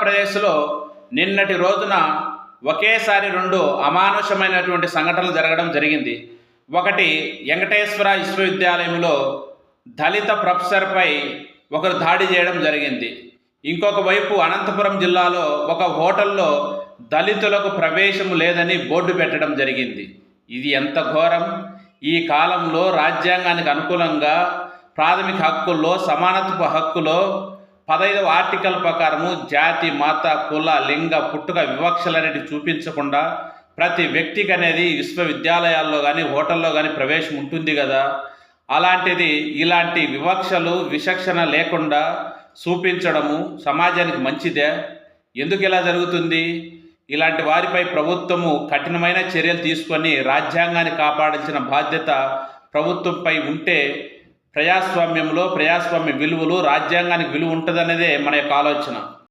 ఆంధ్రప్రదేశ్లో నిన్నటి రోజున ఒకేసారి రెండు అమానుషమైనటువంటి సంఘటనలు జరగడం జరిగింది. ఒకటి వెంకటేశ్వర విశ్వవిద్యాలయంలో దళిత ప్రొఫెసర్పై ఒకరు దాడి చేయడం జరిగింది. ఇంకొక వైపు అనంతపురం జిల్లాలో ఒక హోటల్లో దళితులకు ప్రవేశం లేదని బోర్డు పెట్టడం జరిగింది. ఇది ఎంత ఘోరం? ఈ కాలంలో రాజ్యాంగానికి అనుకూలంగా ప్రాథమిక హక్కుల్లో సమానత్వ హక్కులో పదహైదవ ఆర్టికల్ ప్రకారము జాతి మత కుల లింగ పుట్టుక వివక్షలు అనేవి చూపించకుండా ప్రతి వ్యక్తికి అనేది విశ్వవిద్యాలయాల్లో కానీ హోటల్లో కానీ ప్రవేశం ఉంటుంది కదా. అలాంటిది ఇలాంటి వివక్షలు విచక్షణ లేకుండా చూపించడము సమాజానికి మంచిదే. ఎందుకు ఇలా జరుగుతుంది? ఇలాంటి వారిపై ప్రభుత్వము కఠినమైన చర్యలు తీసుకొని రాజ్యాంగాన్ని కాపాడాల్సిన బాధ్యత ప్రభుత్వంపై ఉంటే ప్రజాస్వామ్యంలో ప్రజాస్వామ్య విలువలు రాజ్యాంగానికి విలువ ఉంటుందనేదే మన యొక్క ఆలోచన.